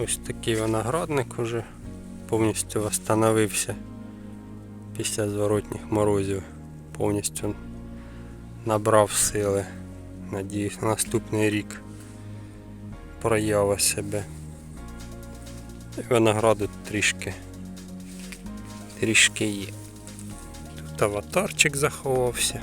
Ось такий виноградник уже повністю встановився після зворотніх морозів. Повністю набрав сили. Надіюсь, на наступний рік проява себе. І винограду трішки трішки є. Тут аватарчик заховався.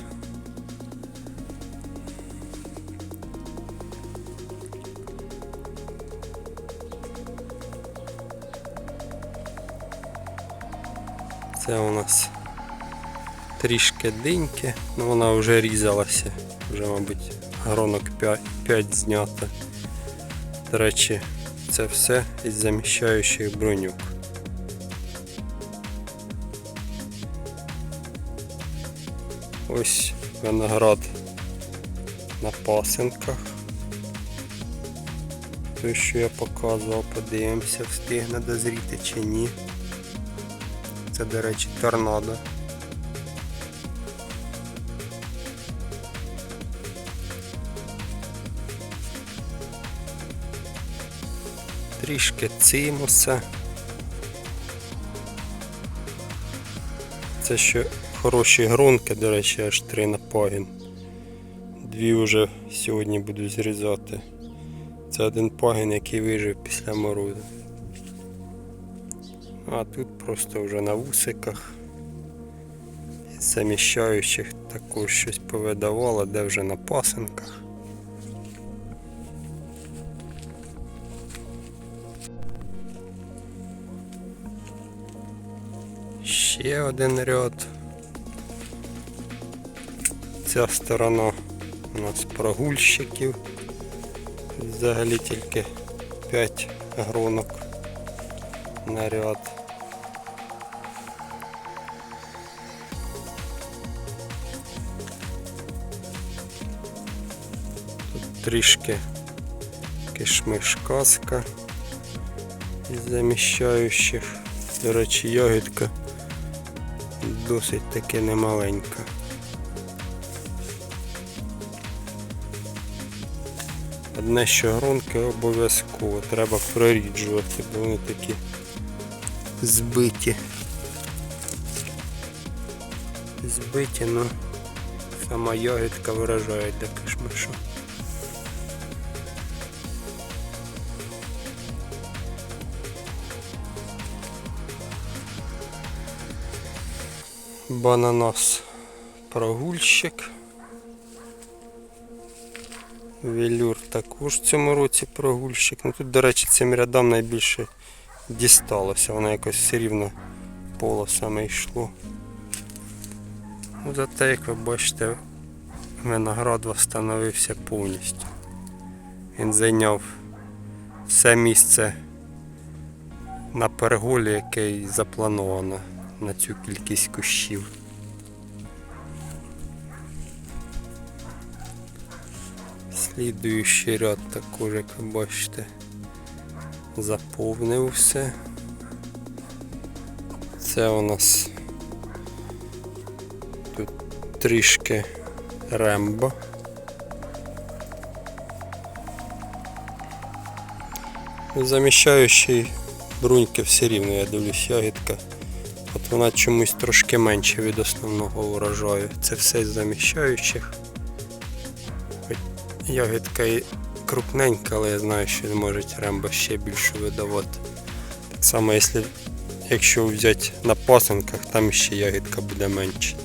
Це у нас трішки диньки, ну вона вже різалася, вже, мабуть, гронок 5, 5 знято. До речі, це все із заміщаючих бронюк. Ось виноград на пасинках. Той, що я показував, подивимося, встигне дозріти чи ні. Це, до речі, торнадо. Трішки цимуса. Це ще хороші грунки, до речі, аж три на пагін. Дві вже сьогодні буду зрізати. Це один пагін, який вижив після морозу. А тут просто вже на вусиках. Заміщаючих також щось повидавало, де вже на пасинках. Ще один ряд. Ця сторона у нас прогульщиків. Взагалі тільки 5 гронок на ряд. Трішки кишмиш казка із заміщаючих. До речі, ягідка досить таки немаленька. Одне, що гронки обов'язково треба проріджувати, бо вони такі збиті. Збиті, ну сама ягідка виражає для кишмишу. Бананас прогульщик. Велюр також в цьому році прогульщик. Ну тут, до речі, цим рядам найбільше дісталося. Воно якось все рівно полосами йшло. Ну, Зате, як ви бачите, виноград встановився повністю. Він зайняв все місце на перголі, яке й заплановано на цю кількість кущів. Слідуючий ряд також, як ви бачите, заповнив все. Це у нас тут трішки рембо. Заміщаючий бруньки все рівно, я дивлюсь, ягідка. Вона чомусь трошки менше від основного урожаю. Це все з заміщаючих. Ягідка крупненька, але я знаю, що може рембо ще більше видавати. Так само, якщо, якщо взяти на пасинках, там ще ягідка буде менше.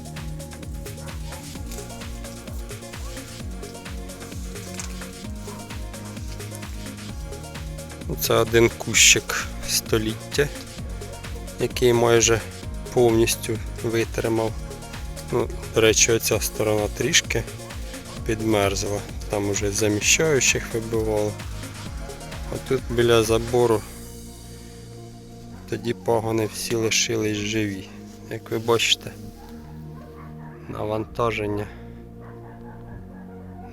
Це один кущик століття, який майже повністю витримав. Ну, до речі, оця сторона трішки підмерзла. Там уже заміщаючих вибивало. А тут біля забору тоді пагони всі лишились живі. Як ви бачите, навантаження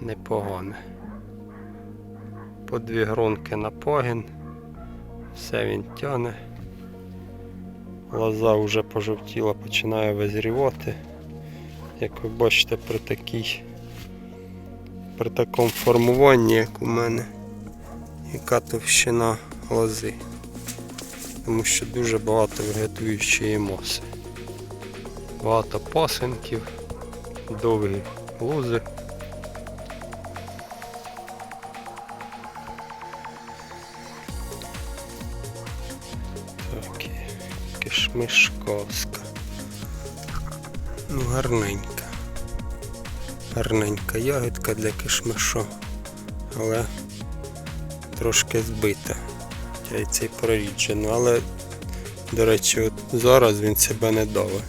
непогане. По дві гронки на пагін. Все він тяне. Лоза вже пожовтіла, починає визрівати. Як ви бачите, при такій при такому формуванні, як у мене, яка товщина лози. тому що дуже багато вегетуючої маси. Багато пасинків, довгі лози. Так, і кишмишковська. Ну, гарненька. Гарненька ягідка для кишмишу, але трошки збита. Яйця проріджено, але, до речі, от зараз він себе не давить.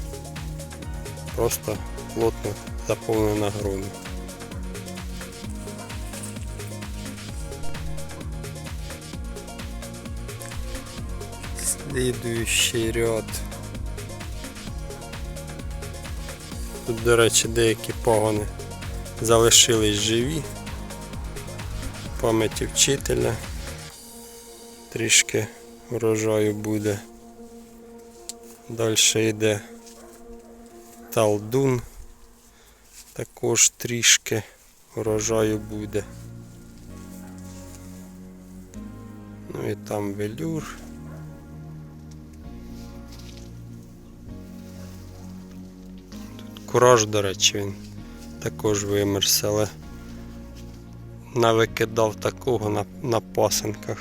Просто плотно заповнена грудь. Слідуючий ряд. Тут, до речі, деякі погони залишились живі. Пам'яті вчителя. Трішки врожаю буде. Далі йде талдун. Також трішки врожаю буде. Ну і там велюр. Кураж, до речі, він також вимерся, але навикидав такого на, на пасинках.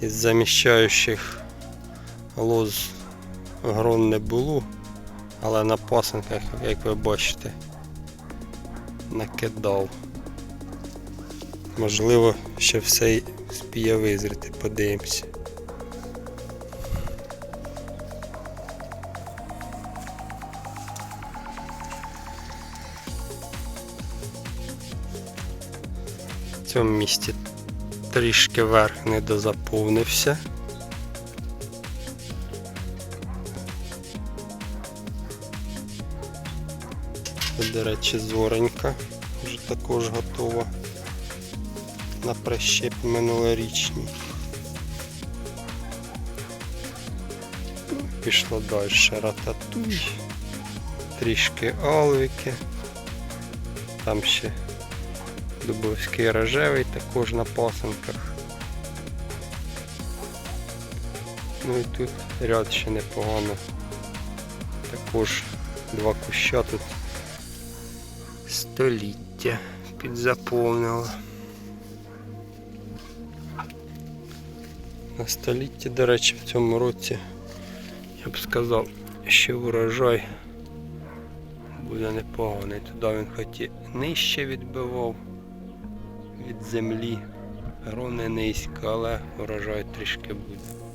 Із заміщаючих лоз грон не було, але на пасинках, як ви бачите, накидав. Можливо, ще все спіє визріти, подивимося. Цьому місці трішки верх не дозаповнився. Тут, До речі, зоренька вже також готова на прищеп минулорічній. Пішло далі рататуй, трішки алвіки, там ще Дубовський рожевий також на пасанках. Ну і тут ряд ще непогано. Також два куща тут століття підзаповнило. На столітті, до речі, в цьому році я б сказав, що урожай буде непоганий. Туди він хоч і нижче відбивав від землі. Грона низька, але урожай трішки буде.